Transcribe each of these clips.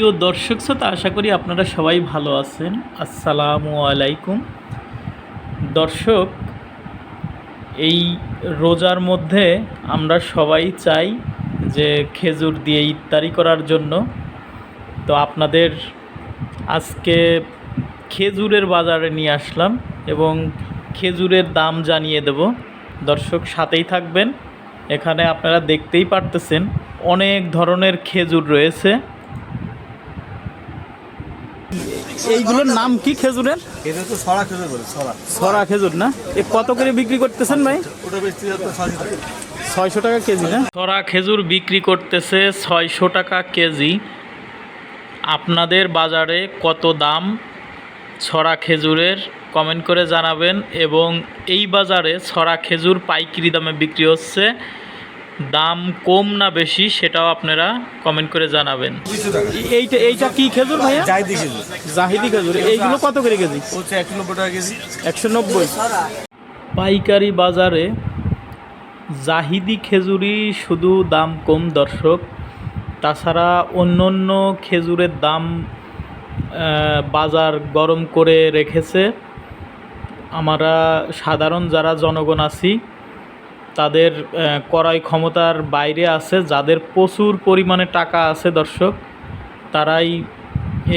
প্রিয় দর্শক শ্রোতা, আশা করি আপনারা সবাই ভালো আছেন। আসসালামু আলাইকুম। দর্শক, এই রোজার মধ্যে আমরা সবাই চাই যে খেজুর দিয়ে ইফতারি করার জন্য। তো আপনাদের আজকে খেজুরের বাজারে নিয়ে আসলাম এবং খেজুরের দাম জানিয়ে দেব। দর্শক সাথেই থাকবেন। এখানে আপনারা দেখতেই পারতেছেন, অনেক ধরনের খেজুর রয়েছে। এইগুলোর নাম কি খেজুরের? এটা তো ছড়া খেজুর বলে ছড়া। ছড়া খেজুর না? এ কত করে বিক্রি করতেছেন ভাই? ওটা বেশি ছয়শো টাকা কেজি না? ছড়া খেজুর বিক্রি করতেছে ছয়শো টাকা কেজি। আপনাদের বাজারে কত দাম? ছড়া খেজুরের কমেন্ট করে জানাবেন এবং এই বাজারে ছড়া খেজুর পাইকারি দামে বিক্রি হচ্ছে দাম কম না বেশি সেটাও আপনারা কমেন্ট করে জানাবেন। এইটা এইটা কি খেজুর ভাইয়া? দিয়ে খেজুর। জাহিদি খেজুর। এইগুলো কত করে কেজি? হচ্ছে একশো নব্বই টাকা কেজি। একশো নব্বই। পাইকারি বাজারে জাহিদি খেজুরি শুধু দাম কম দর্শক। তাছাড়া অন্য অন্য খেজুরের দাম বাজার গরম করে রেখেছে। আমরা সাধারণ যারা জনগণ আছি তাদের ক্রয় ক্ষমতার বাইরে আছে যাদের প্রচুর পরিমাণে টাকা আছে দর্শক তারাই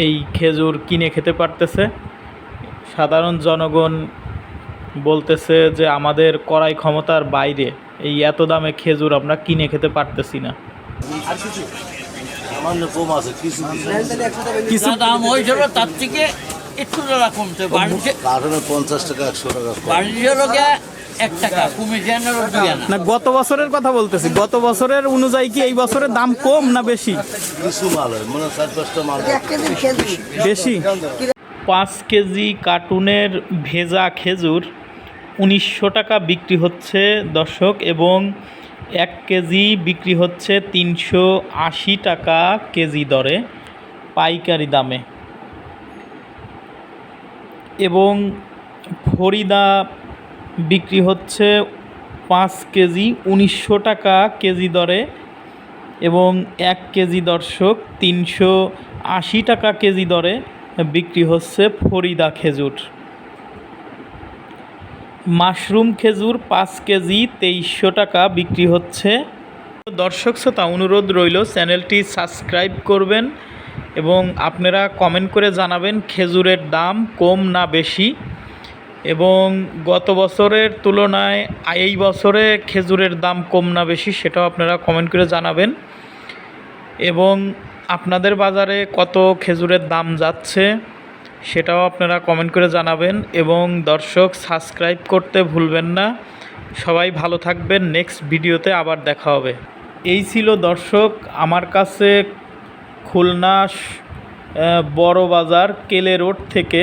এই খেজুর কিনে খেতে পারতেছে। সাধারণ জনগণ বলতেছে যে আমাদের ক্রয় ক্ষমতার বাইরে এই এত দামে খেজুর আমরা কিনে খেতে পারতেছি না। সামান্য কম আছে কিছু দাম হয়েছিল তার থেকে একটু টাকা কমছে বাড়িতে পঞ্চাশ টাকা একশো টাকা। এক টাকা কমেছে আনার দুই আনা না গত বছরের কথা বলতেছি। গত বছরের অনুযায়ী কি এই বছরের দাম কম না বেশি? কিছু মাল হয় মনে চার পাঁচটা মাল বেশি? পাঁচ কেজি কার্টুনের ভেজা খেজুর উনিশশো টাকা বিক্রি হচ্ছে দর্শক এবং এক কেজি বিক্রি হচ্ছে তিনশো আশি টাকা কেজি দরে পাইকারি দামে। এবং ফরিদা বিক্রি হচ্ছে পাঁচ কেজি, উনিশশো টাকা কেজি দরে এবং এক কেজি দর্শক তিনশো আশি টাকা কেজি দরে বিক্রি হচ্ছে ফরিদা খেজুর। মাশরুম খেজুর পাঁচ কেজি, তেইশশো টাকা বিক্রি হচ্ছে। দর্শক শ্রোতা, অনুরোধ রইল চ্যানেলটি সাবস্ক্রাইব করবেন এবং আপনারা কমেন্ট করে জানাবেন খেজুরের দাম কম না বেশি। এবং গত বছরের তুলনায় এই বছরে খেজুরের দাম কম না বেশি সেটাও আপনারা কমেন্ট করে জানাবেন। এবং আপনাদের বাজারে কত খেজুরের দাম যাচ্ছে সেটাও আপনারা কমেন্ট করে জানাবেন এবং দর্শক সাবস্ক্রাইব করতে ভুলবেন না। সবাই ভালো থাকবেন নেক্সট ভিডিওতে আবার দেখা হবে। এই ছিল দর্শক আমার কাছে খুলনা বড় বাজার কেলে রোড থেকে।